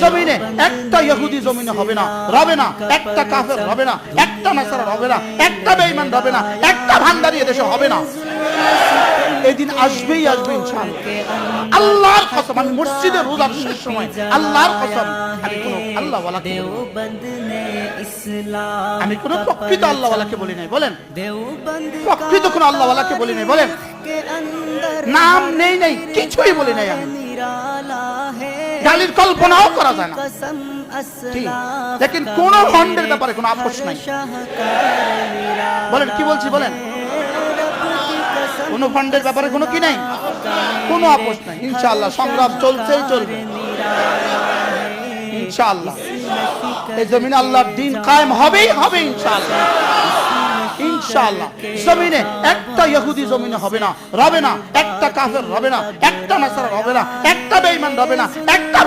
জমিনে একটা ইহুদি জমিনে হবে না রবে না একটা কাফের হবে না একটা নাসারা হবে না একটা বেইমান হবে না একটা ভান্ডারি দেশে হবে না। এদিন আসবেই আসবে আল্লাহর কসম আমি মসজিদে রোজার শেষ সময় আল্লাহর কসম আমি কোন আল্লাহ আমি কোনো প্রকৃত আল্লাহ বলি নাই বলেন। প্রকৃত কোনো আল্লাহ বলি নাই বলেন নাম নেই নাই কিছুই বলি নাই আমি। খালির কল্পনাও করা যায় না। দেখেন কোন ভণ্ডের ব্যাপারে কোনো আপোষ নাই। বলেন কি বলছি বলেন? কোনো ভণ্ডের ব্যাপারে কোনো কি নাই? কোন আপোষ নাই। ইনশাল্লাহ সংগ্রাম চলছেই চলবে। ইনশাল্লাহ এই জমিন আল্লাহর দিন কায়েম হবেই হবে ইনশাল্লাহ ইনশাআল্লাহ। জমিনে একটা ইহুদি জমিনে হবে না, রবে না। একটা কাফের রবে না, একটা নাসারা হবে না, একটা বেঈমান রবে না, একটা